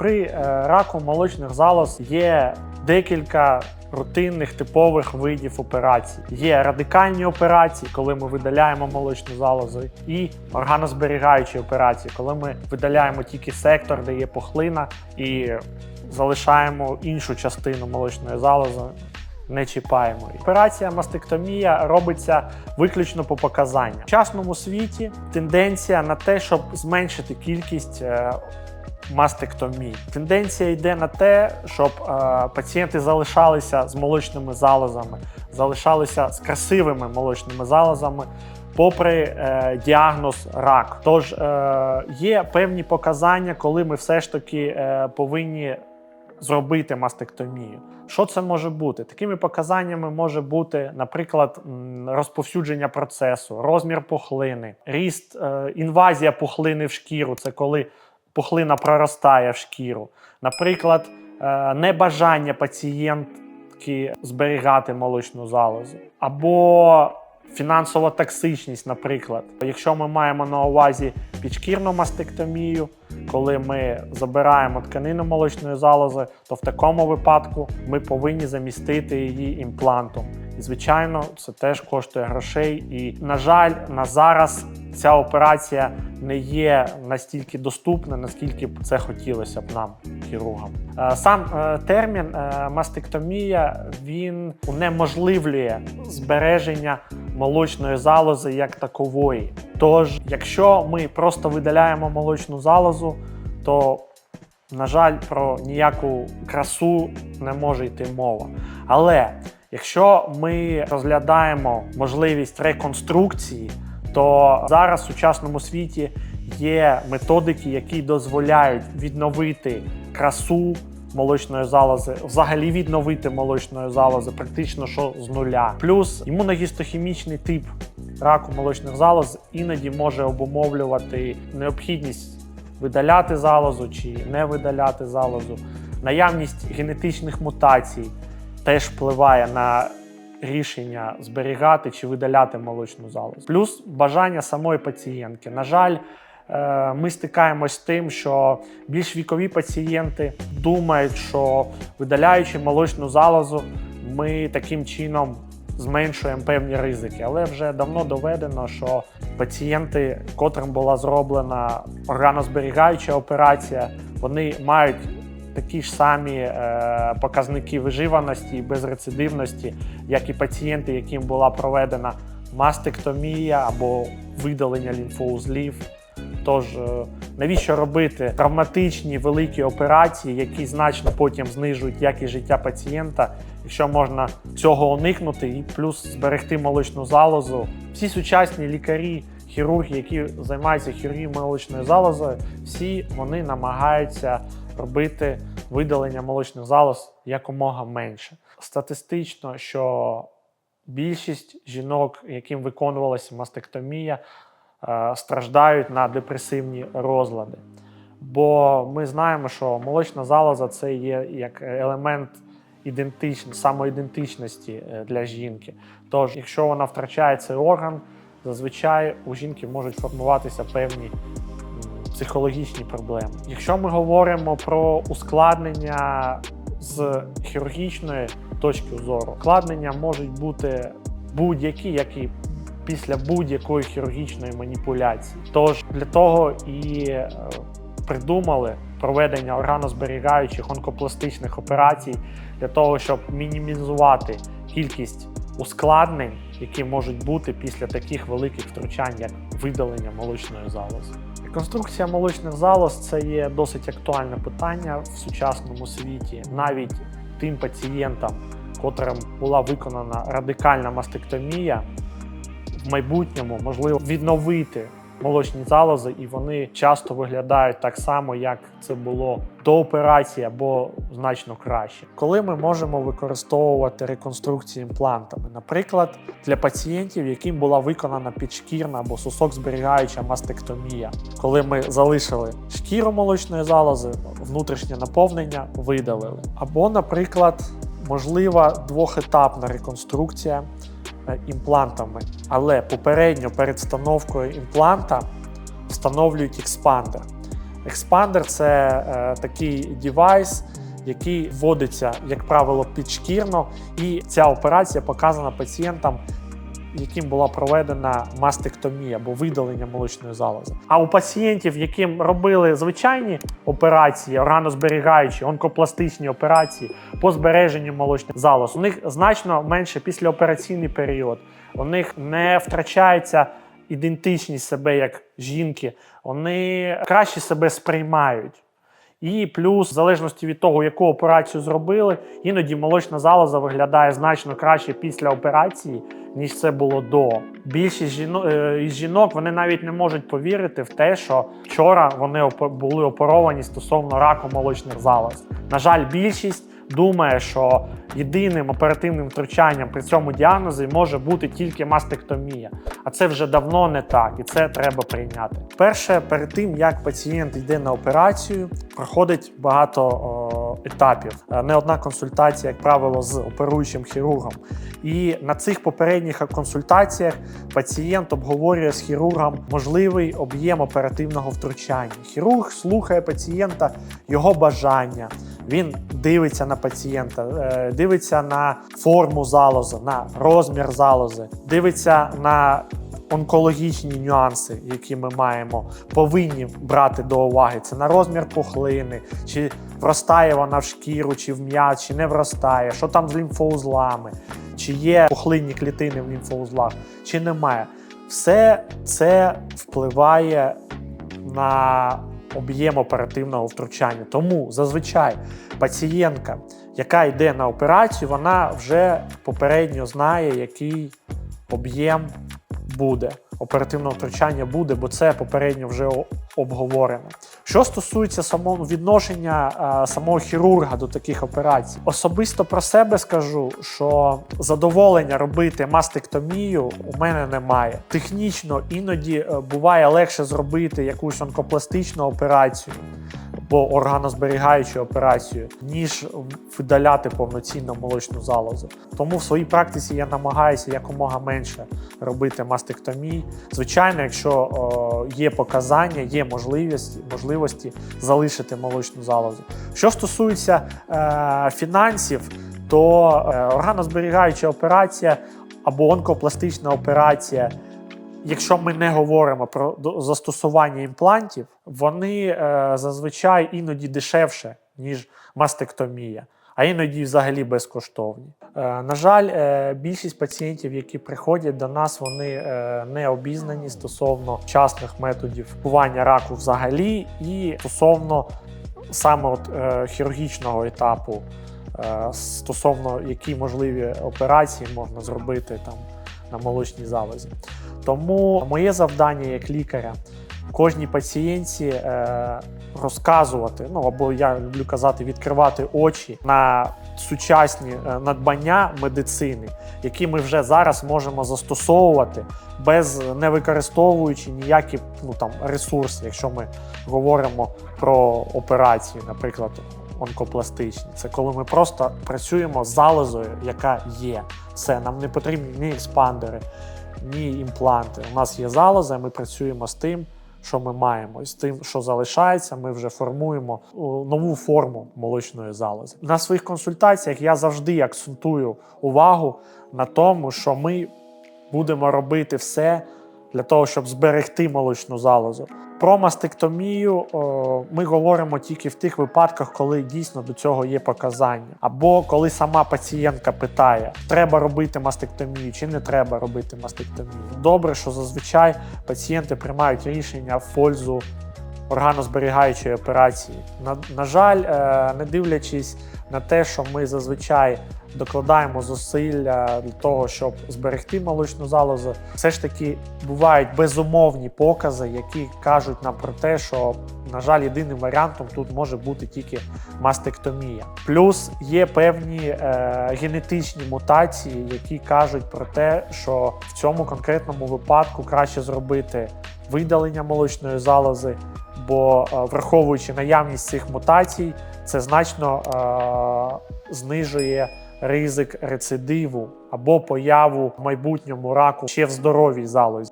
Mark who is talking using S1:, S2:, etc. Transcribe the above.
S1: При е, раку молочних залоз є декілька рутинних типових видів операцій. Є радикальні операції, коли ми видаляємо молочну залозу, і органозберігаючі операції, коли ми видаляємо тільки сектор, де є пухлина, і залишаємо іншу частину молочної залози. Не чіпаємо. Операція мастектомія робиться виключно по показанням. В сучасному світі тенденція на те, щоб зменшити кількість е, мастектомій. Тенденція йде на те, щоб е, пацієнти залишалися з молочними залозами, залишалися з красивими молочними залозами. Попри е, діагноз рак, тож е, є певні показання, коли ми все ж таки е, повинні зробити мастектомію. Що це може бути? Такими показаннями може бути, наприклад, розповсюдження процесу, розмір пухлини, ріст, е, інвазія пухлини в шкіру це коли пухлина проростає в шкіру. Наприклад, е, небажання пацієнтки зберігати молочну залозу, або фінансова токсичність, наприклад. Якщо ми маємо на увазі підшкірну мастектомію, коли ми забираємо тканину молочної залози, то в такому випадку ми повинні замістити її імплантом. І, звичайно, це теж коштує грошей. І, на жаль, на зараз ця операція не є настільки доступна, наскільки б це хотілося б нам, хірургам. Е, Сам е, термін е, мастектомія він унеможливлює збереження молочної залози як такової. Тож, якщо ми просто видаляємо молочну залозу, то на жаль, про ніяку красу не може йти мова. Але якщо ми розглядаємо можливість реконструкції, то зараз в сучасному світі є методики, які дозволяють відновити красу молочної залози, взагалі відновити молочної залози, практично що з нуля. Плюс імуногістохімічний тип раку молочних залоз іноді може обумовлювати необхідність видаляти залозу чи не видаляти залозу. Наявність генетичних мутацій теж впливає на рішення зберігати чи видаляти молочну залозу. Плюс бажання самої пацієнтки. На жаль, е, ми стикаємось з тим, що більш вікові пацієнти думають, що видаляючи молочну залозу, ми таким чином зменшуємо певні ризики. Але вже давно доведено, що пацієнти, котрим була зроблена органозберігаюча операція, вони мають такі ж самі е, показники виживаності і безрецидивності, як і пацієнти, яким була проведена мастектомія або видалення лімфоузлів. Тож, е, навіщо робити травматичні великі операції, які значно потім знижують якість життя пацієнта, якщо можна цього уникнути і плюс зберегти молочну залозу? Всі сучасні лікарі, хірурги, які займаються хірургією молочною залозою, всі вони намагаються робити видалення молочних залоз якомога менше. Статистично, що більшість жінок, яким виконувалася мастектомія, е, страждають на депресивні розлади. Бо ми знаємо, що молочна залоза це є як елемент ідентичності, самоідентичності е, для жінки. Тож, якщо вона втрачає цей орган, зазвичай у жінки можуть формуватися певні психологічні проблеми. Якщо ми говоримо про ускладнення з хірургічної точки зору, ускладнення можуть бути будь-які, як і після будь-якої хірургічної маніпуляції. Тож для того і е, придумали проведення органозберігаючих онкопластичних операцій для того, щоб мінімізувати кількість ускладнень, які можуть бути після таких великих втручань, як видалення молочної залози. Реконструкція молочних залоз це є досить актуальне питання в сучасному світі. Навіть тим пацієнтам, котрим була виконана радикальна мастектомія, в майбутньому можливо відновити молочні залози, і вони часто виглядають так само, як це було до операції, або значно краще. Коли ми можемо використовувати реконструкції імплантами, наприклад, для пацієнтів, яким була виконана підшкірна або сосок зберігаюча мастектомія, коли ми залишили шкіру молочної залози, внутрішнє наповнення видалили. Або, наприклад, можлива двохетапна реконструкція імплантами, але попередньо перед встановкою імпланта встановлюють експандер. Експандер це е, такий девайс, який вводиться, як правило, підшкірно, і ця операція показана пацієнтам. Яким була проведена мастектомія або видалення молочної залози. А у пацієнтів, яким робили звичайні операції, органозберігаючі, онкопластичні операції по збереженню молочних залоз, у них значно менше післяопераційний період. У них не втрачається ідентичність себе як жінки, вони краще себе сприймають. І плюс, в залежності від того, яку операцію зробили, іноді молочна залоза виглядає значно краще після операції, ніж це було до. Більшість жінок, із жінок вони навіть не можуть повірити в те, що вчора вони були оперовані стосовно раку молочних залоз. На жаль, більшість думає, що єдиним оперативним втручанням при цьому діагнозі може бути тільки мастектомія. А це вже давно не так, і це треба прийняти. Перше, перед тим як пацієнт йде на операцію, проходить багато о, етапів. Е, Не одна консультація, як правило, з оперуючим хірургом. І на цих попередніх консультаціях пацієнт обговорює з хірургом можливий об'єм оперативного втручання. Хірург слухає пацієнта, його бажання. Він дивиться на пацієнта, е, дивиться на форму залози, на розмір залози, дивиться на онкологічні нюанси, які ми маємо, повинні брати до уваги. Це на розмір пухлини, чи вростає вона в шкіру, чи в м'яз, чи не вростає, що там з лімфоузлами, чи є пухлинні клітини в лімфоузлах, чи немає. Все це впливає на об'єм оперативного втручання. Тому зазвичай пацієнтка, яка йде на операцію, вона вже попередньо знає, який об'єм буде. Оперативного втручання буде, бо це попередньо вже обговорено. Що стосується самого відношення а, самого хірурга до таких операцій, особисто про себе скажу, що задоволення робити мастектомію у мене немає. Технічно іноді е, буває легше зробити якусь онкопластичну операцію або органозберігаючу операцію, ніж видаляти повноцінно молочну залозу. Тому в своїй практиці я намагаюся якомога менше робити мастектомій. Звичайно, якщо о, є показання, є можливість, можливості залишити молочну залозу. Що стосується е, фінансів, то е, органозберігаюча операція або онкопластична операція. Якщо ми не говоримо про застосування імплантів, вони е, зазвичай іноді дешевше, ніж мастектомія, а іноді взагалі безкоштовні. Е, на жаль, е, більшість пацієнтів, які приходять до нас, вони е, не обізнані стосовно вчасних методів лікування раку взагалі, і стосовно саме от, е, хірургічного етапу, е, стосовно які можливі операції можна зробити там на молочній залозі. Тому моє завдання як лікаря кожній пацієнтці е, розказувати, ну або я люблю казати, відкривати очі на сучасні е, надбання медицини, які ми вже зараз можемо застосовувати без не використовуючи ніякі ну там ресурси, якщо ми говоримо про операції, наприклад. Онкопластичні, це коли ми просто працюємо з залозою, яка є. Все, нам не потрібні ні експандери, ні імпланти. У нас є залоза, ми працюємо з тим, що ми маємо, і з тим, що залишається, ми вже формуємо нову форму молочної залози. На своїх консультаціях я завжди акцентую увагу на тому, що ми будемо робити все для того, щоб зберегти молочну залозу. Про мастектомію о, ми говоримо тільки в тих випадках, коли дійсно до цього є показання, або коли сама пацієнтка питає, треба робити мастектомію чи не треба робити мастектомію. Добре, що зазвичай пацієнти приймають рішення в пользу органозберігаючої операції. На, на жаль, е, не дивлячись на те, що ми зазвичай докладаємо зусилля для того, щоб зберегти молочну залозу, все ж таки бувають безумовні покази, які кажуть нам про те, що, на жаль, єдиним варіантом тут може бути тільки мастектомія. Плюс є певні е, генетичні мутації, які кажуть про те, що в цьому конкретному випадку краще зробити видалення молочної залози, бо е, враховуючи наявність цих мутацій, це значно е, знижує ризик рецидиву або появу в майбутньому раку ще в здоровій залозі.